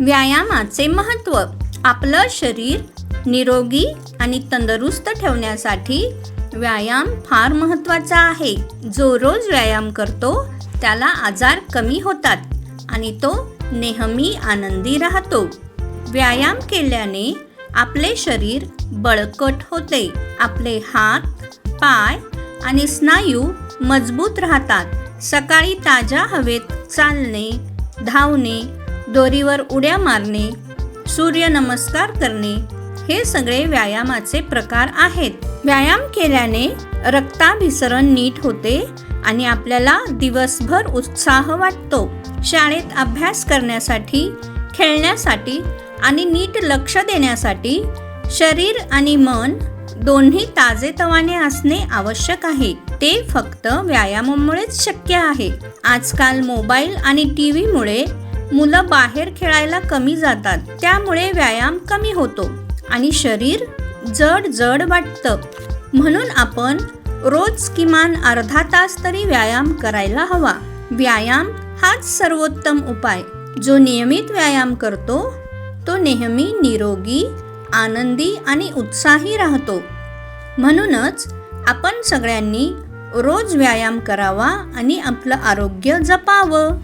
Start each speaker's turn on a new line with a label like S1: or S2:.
S1: व्यायामाचे महत्त्व. आपलं शरीर निरोगी आणि तंदुरुस्त ठेवण्यासाठी व्यायाम फार महत्त्वाचा आहे. जो रोज व्यायाम करतो त्याला आजार कमी होतात आणि तो नेहमी आनंदी राहतो. व्यायाम केल्याने आपले शरीर बळकट होते. आपले हात पाय आणि स्नायू मजबूत राहतात. सकाळी ताज्या हवेत चालणे धावणे दोरीवर उड्या मारणे सूर्यनमस्कार करणे हे सगळे व्यायामाचे प्रकार आहेत. व्यायाम केल्याने रक्ताभिसरण नीट होते आणि आपल्याला दिवसभर उत्साह वाटतो. शाळेत अभ्यास करण्यासाठी खेळण्यासाठी आणि नीट लक्ष देण्यासाठी शरीर आणि मन दोन्ही ताजेतवाने असणे आवश्यक आहे. ते फक्त व्यायामामुळेच शक्य आहे. आजकाल मोबाईल आणि टी व्हीमुळे मुलं बाहेर खेळायला कमी जातात त्यामुळे व्यायाम कमी होतो आणि शरीर जड जड वाटतं. म्हणून आपण रोज किमान अर्धा तास तरी व्यायाम करायला हवा. व्यायाम हाच सर्वोत्तम उपाय. जो नियमित व्यायाम करतो तो नेहमी निरोगी आनंदी आणि उत्साही राहतो. म्हणूनच आपण सगळ्यांनी रोज व्यायाम करावा आणि आपलं आरोग्य जपावं.